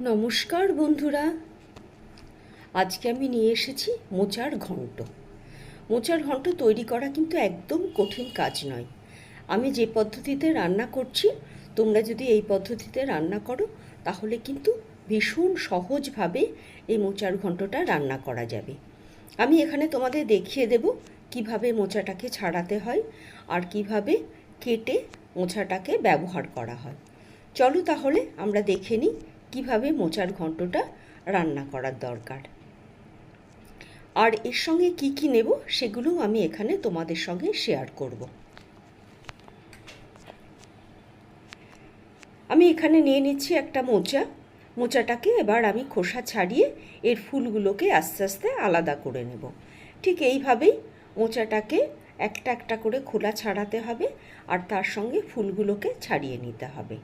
নমস্কার বন্ধুরা। আজকে আমি নিয়ে এসেছি মোচার ঘন্ট। মোচার ঘন্ট তৈরি করা কিন্তু একদম কঠিন কাজ নয়। আমি যে পদ্ধতিতে রান্না করছি, তোমরা যদি এই পদ্ধতিতে রান্না করো, তাহলে কিন্তু ভীষণ সহজভাবে এই মোচার ঘন্টটা রান্না করা যাবে। আমি এখানে তোমাদের দেখিয়ে দেব কীভাবে মোচাটাকে ছাড়াতে হয় আর কীভাবে কেটে মোচাটাকে ব্যবহার করা হয়। চলো তাহলে আমরা দেখে নিই কীভাবে মোচার ঘন্টটা রান্না করার দরকার। আর এর সঙ্গে কি কি নেব সেগুলো আমি এখানে তোমাদের সঙ্গে শেয়ার করব। আমি এখানে নিয়ে নিচ্ছি একটা মোচা। মোচাটাকে এবার আমি খোসা ছাড়িয়ে এর ফুলগুলোকে আস্তে আস্তে আলাদা করে নেব। ঠিক এইভাবেই মোচাটাকে একটা একটা করে খোলা ছাড়াতে হবে আর তার সঙ্গে ফুলগুলোকে ছাড়িয়ে নিতে হবে।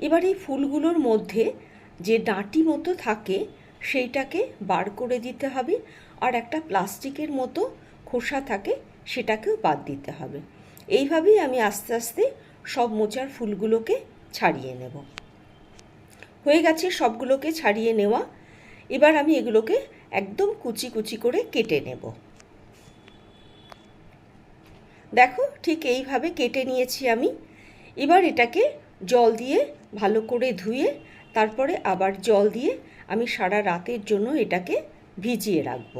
এবার এই ফুলগুলোর মধ্যে যে ডাঁটি মতো থাকে, সেইটাকে বার করে দিতে হবে। আর একটা প্লাস্টিকের মতো খোসা থাকে, সেটাকেও বাদ দিতে হবে। এইভাবেই আমি আস্তে আস্তে সব মোচার ফুলগুলোকে ছাড়িয়ে নেব। হয়ে গেছে সবগুলোকে ছাড়িয়ে নেওয়া। এবার আমি এগুলোকে একদম কুচি কুচি করে কেটে নেব। দেখো, ঠিক এইভাবে কেটে নিয়েছি আমি। এবার এটাকে জল দিয়ে ভালো করে ধুয়ে তারপরে আবার জল দিয়ে আমি সারা রাতের জন্য এটাকে ভিজিয়ে রাখব।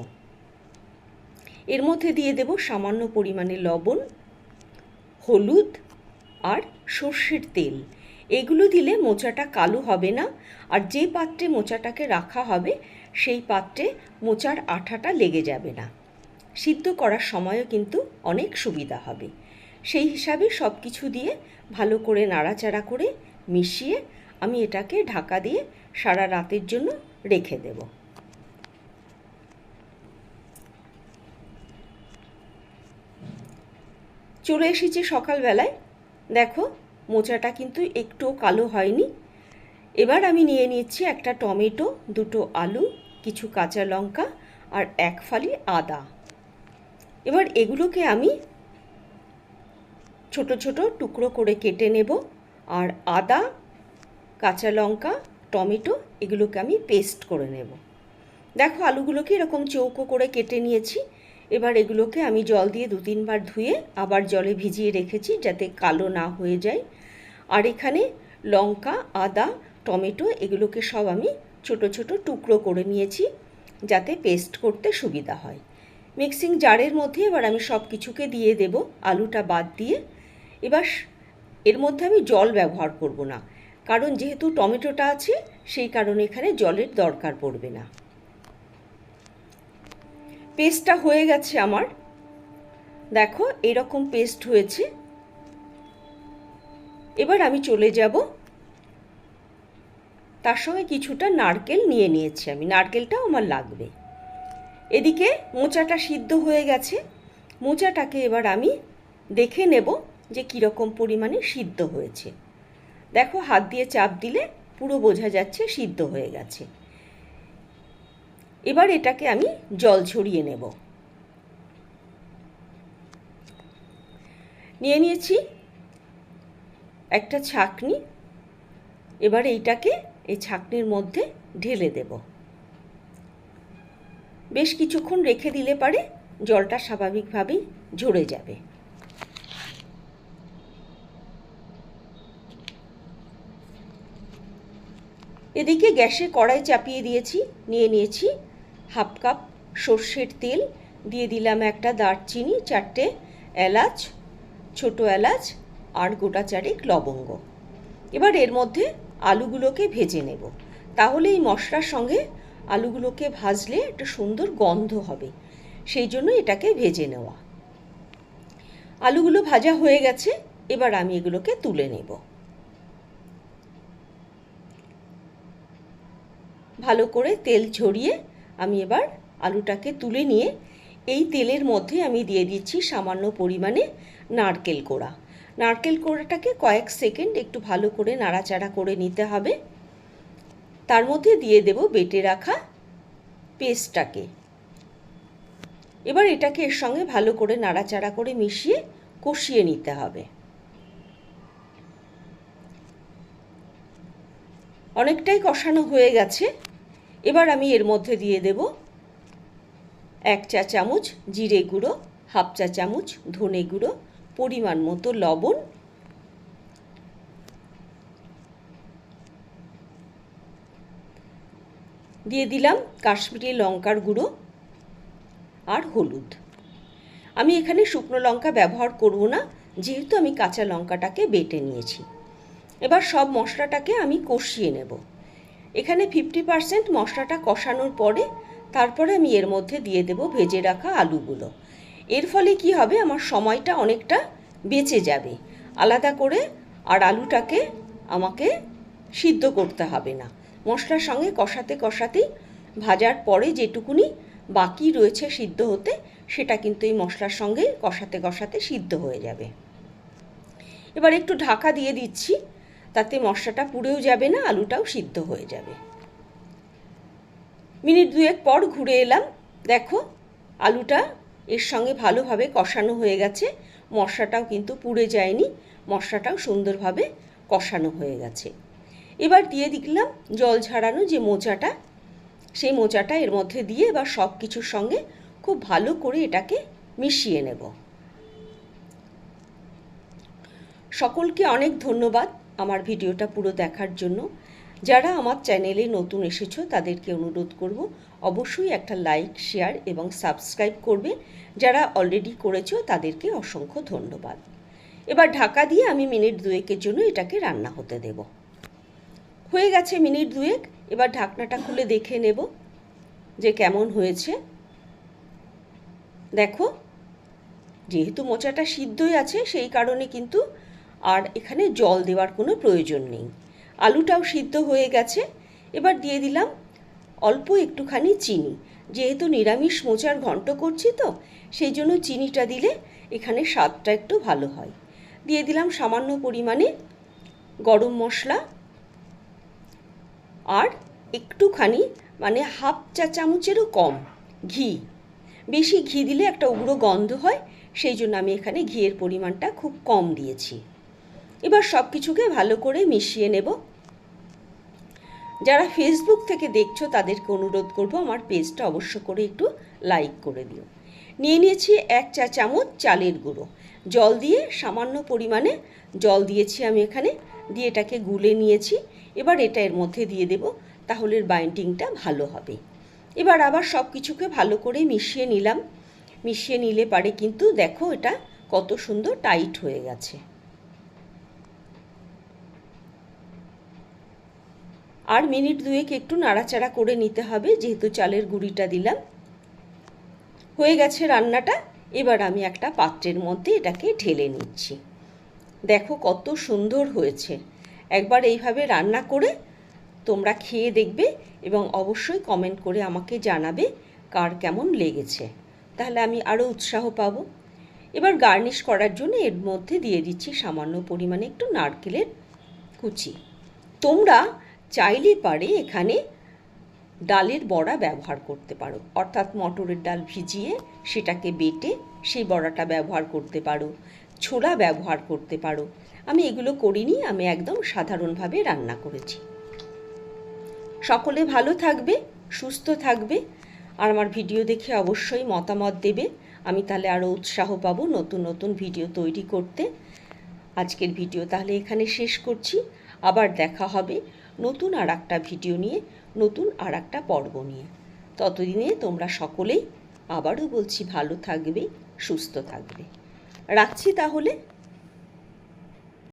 এর মধ্যে দিয়ে দেব সামান্য পরিমাণে লবণ, হলুদ আর সর্ষের তেল। এগুলো দিলে মোচাটা কালো হবে না আর যে পাত্রে মোচাটাকে রাখা হবে সেই পাত্রে মোচার আঠাটা লেগে যাবে না। সিদ্ধ করার সময়ও কিন্তু অনেক সুবিধা হবে। সেই হিসাবে সব কিছু দিয়ে ভালো করে নাড়াচাড়া করে মিশিয়ে আমি এটাকে ঢাকা দিয়ে সারা রাতের জন্য রেখে দেব। চলে এসেছি সকালবেলায়। দেখো, মোচাটা কিন্তু একটুও কালো হয়নি। এবার আমি নিয়ে নিচ্ছি একটা টমেটো, দুটো আলু, কিছু কাঁচা লঙ্কা আর এক ফালি আদা। এবার এগুলোকে আমি ছোট ছোট টুকরো করে কেটে নেব। আর আদা, কাঁচা লঙ্কা, টমেটো এগুলোকে আমি পেস্ট করে নেব। দেখো আলুগুলোকে এরকম চৌকো করে কেটে নিয়েছি। এবার এগুলোকে আমি জল দিয়ে দু তিনবার ধুয়ে আবার জলে ভিজিয়ে রেখেছি যাতে কালো না হয়ে যায়। আর এখানে লঙ্কা, আদা, টমেটো এগুলোকে সব আমি ছোট ছোট টুকরো করে নিয়েছি যাতে পেস্ট করতে সুবিধা হয়। মিক্সিং জারের মধ্যে এবার আমি সব কিছুকে দিয়ে দেব। আলুটা বাদ দিয়ে এবার এর মধ্যে আমি জল ব্যবহার করব না। কারণ যেহেতু টমেটোটা আছে, সেই কারণে এখানে জলের দরকার পড়বে না। পেস্টটা হয়ে গেছে আমার। দেখো, এরকম পেস্ট হয়েছে। এবার আমি চলে যাব। তার সঙ্গে কিছুটা নারকেল নিয়ে নিয়েছি আমি। নারকেলটাও আমার লাগবে। এদিকে মোচাটা সিদ্ধ হয়ে গেছে। মোচাটাকে এবার আমি দেখে নেব। যে কীরকম পরিমাণে সিদ্ধ হয়েছে। দেখো, হাত দিয়ে চাপ দিলে পুরো বোঝা যাচ্ছে সিদ্ধ হয়ে গেছে। এবার এটাকে আমি জল ছড়িয়ে নেব। নিয়ে নিয়েছি একটা ছাকনি। এবার এইটাকে এই ছাকনির মধ্যে ঢেলে দেব। বেশ কিছুক্ষণ রেখে দিলে পারে জলটা স্বাভাবিকভাবেই ঝরে যাবে। এদিকে গ্যাসে কড়াই চাপিয়ে দিয়েছি, নিয়ে নিয়েছি হাফ কাপ সর্ষের তেল, দিয়ে দিলাম একটা দারচিনি, চারটে এলাচ, ছোট এলাচ আর গোটা চারেক লবঙ্গ। এবার এর মধ্যে আলুগুলোকে ভেজে নেব। তাহলে এই মশলার সঙ্গে আলুগুলোকে ভাজলে একটা সুন্দর গন্ধ হবে, সেই জন্য এটাকে ভেজে নেওয়া। আলুগুলো ভাজা হয়ে গেছে, এবার আমি এগুলোকে তুলে নেব। ভালো করে তেল ঝরিয়ে আমি এবার আলুটাকে তুলে নিয়ে এই তেলের মধ্যে আমি দিয়ে দিচ্ছি সামান্য পরিমাণে নারকেল কোড়া। নারকেল কোড়াটাকে কয়েক সেকেন্ড একটু ভালো করে নাড়াচাড়া করে নিতে হবে। তার মধ্যে দিয়ে দেব বেটে রাখা পেস্টটাকে। এবার এটাকে এর সঙ্গে ভালো করে নাড়াচাড়া করে মিশিয়ে কষিয়ে নিতে হবে। অনেকটাই কষানো হয়ে গেছে। এবার আমি এর মধ্যে দিয়ে দেব এক চা চামচ জিরে গুঁড়ো, হাফ চা চামচ ধনে গুঁড়ো, পরিমাণ মতো লবণ। দিয়ে দিলাম কাশ্মীরি লঙ্কার গুঁড়ো আর হলুদ। আমি এখানে শুকনো লঙ্কা ব্যবহার করব না, যেহেতু আমি কাঁচা লঙ্কাটাকে বেটে নিয়েছি। এবার সব মশলাটাকে আমি কষিয়ে নেব। এখানে ফিফটি পারসেন্ট মশলাটা কষানোর পরে তারপরে আমি এর মধ্যে দিয়ে দেব ভেজে রাখা আলুগুলো। এর ফলে কি হবে? আমার সময়টা অনেকটা বেঁচে যাবে। আলাদা করে আর আলুটাকে আমাকে সিদ্ধ করতে হবে না। মশলার সঙ্গে কষাতে কষাতেই ভাজার পরে যেটুকুনি বাকি রয়েছে সিদ্ধ হতে, সেটা কিন্তু এই মশলার সঙ্গে কষাতে কষাতে সিদ্ধ হয়ে যাবে। এবার একটু ঢাকা দিয়ে দিচ্ছি। তাতে মশলাটা পুড়েও যাবে না, আলুটাও সিদ্ধ হয়ে যাবে। মিনিট দুয়েক পর ঘুরে এলাম। দেখো, আলুটা এর সঙ্গে ভালোভাবে কষানো হয়ে গেছে। মশলাটাও কিন্তু পুড়ে যায়নি, মশলাটাও সুন্দরভাবে কষানো হয়ে গেছে। এবার দিয়ে দিলাম জল ঝাড়ানো যে মোচাটা, সেই মোচাটা এর মধ্যে দিয়ে এবার সব কিছুর সঙ্গে খুব ভালো করে এটাকে মিশিয়ে নেব। সকলকে অনেক ধন্যবাদ। আমার ভিডিওটা পুরো দেখার জন্য। যারা আমার চ্যানেলে নতুন এসেছ, তাদেরকে অনুরোধ করব, অবশ্যই একটা লাইক, শেয়ার এবং সাবস্ক্রাইব করবে। যারা অলরেডি করেছ, তাদেরকে অসংখ্য ধন্যবাদ। এবার ঢাকা দিয়ে আমি মিনিট দুয়েকের জন্য এটাকে রান্না হতে দেব। হয়ে গেছে মিনিট দুয়েক, এবার ঢাকনাটা খুলে দেখে নেব যে কেমন হয়েছে। দেখো, যেহেতু মোচাটা সিদ্ধই আছে, সেই কারণে কিন্তু আর এখানে জল দেওয়ার কোনো প্রয়োজন নেই। আলুটাও সিদ্ধ হয়ে গেছে। এবার দিয়ে দিলাম অল্প একটুখানি চিনি। যেহেতু নিরামিষ মোচার ঘন্ট করছি তো, সেই জন্য চিনিটা দিলে এখানে স্বাদটা একটু ভালো হয়। দিয়ে দিলাম সামান্য পরিমাণে গরম মশলা আর একটুখানি মানে হাফ চা চামচেরও কম ঘি। বেশি ঘি দিলে একটা উগ্র গন্ধ হয়, সেই জন্য আমি এখানে ঘিয়ের পরিমাণটা খুব কম দিয়েছি। এবার সব কিছুকে ভালো করে মিশিয়ে নেব। যারা ফেসবুক থেকে দেখছ, তাদেরকে অনুরোধ করব আমার পেজটা অবশ্য করে একটু লাইক করে দিও। নিয়ে নিয়েছি এক চা চামচ চালের গুঁড়ো। জল দিয়ে সামান্য পরিমাণে জল দিয়েছি আমি এখানে, দিয়ে এটাকে গুলে নিয়েছি। এবার এটা এর মধ্যে দিয়ে দেব, তাহলে বাইন্ডিংটা ভালো হবে। এবার আবার সব কিছুকে ভালো করে মিশিয়ে নিলাম। মিশিয়ে নিলে পারে কিন্তু দেখো এটা কত সুন্দর টাইট হয়ে গেছে। আর মিনিট দুয়েক একটু নাড়াচাড়া করে নিতে হবে, যেহেতু চালের গুঁড়িটা দিলাম। হয়ে গেছে রান্নাটা, এবার আমি একটা পাত্রের মধ্যে এটাকে ঢেলে নিচ্ছি। দেখো কত সুন্দর হয়েছে। একবার এইভাবে রান্না করে তোমরা খেয়ে দেখবে এবং অবশ্যই কমেন্ট করে আমাকে জানাবে কার কেমন লেগেছে। তাহলে আমি আরও উৎসাহ পাবো। এবার গার্নিশ করার জন্য এর মধ্যে দিয়ে দিচ্ছি সামান্য পরিমাণে একটু নারকেলের কুচি। তোমরা চাইলে পারে এখানে ডালের বড়া ব্যবহার করতে পারো। অর্থাৎ মটরের ডাল ভিজিয়ে সেটাকে বেটে সেই বড়াটা ব্যবহার করতে পারো, ছোলা ব্যবহার করতে পারো। আমি এগুলো করিনি, আমি একদম সাধারণভাবে রান্না করেছি। সকলে ভালো থাকবে, সুস্থ থাকবে, আর আমার ভিডিও দেখে অবশ্যই মতামত দেবে। আমি তাহলে আরও উৎসাহ পাবো নতুন নতুন ভিডিও তৈরি করতে। আজকের ভিডিও তাহলে এখানে শেষ করছি। আবার দেখা হবে নতুন আর একটা ভিডিও নিয়ে, নতুন আর একটা পর্ব নিয়ে। ততদিনে তোমরা সকলেই আবারও বলছি ভালো থাকবে, সুস্থ থাকবে। রাখছি তাহলে?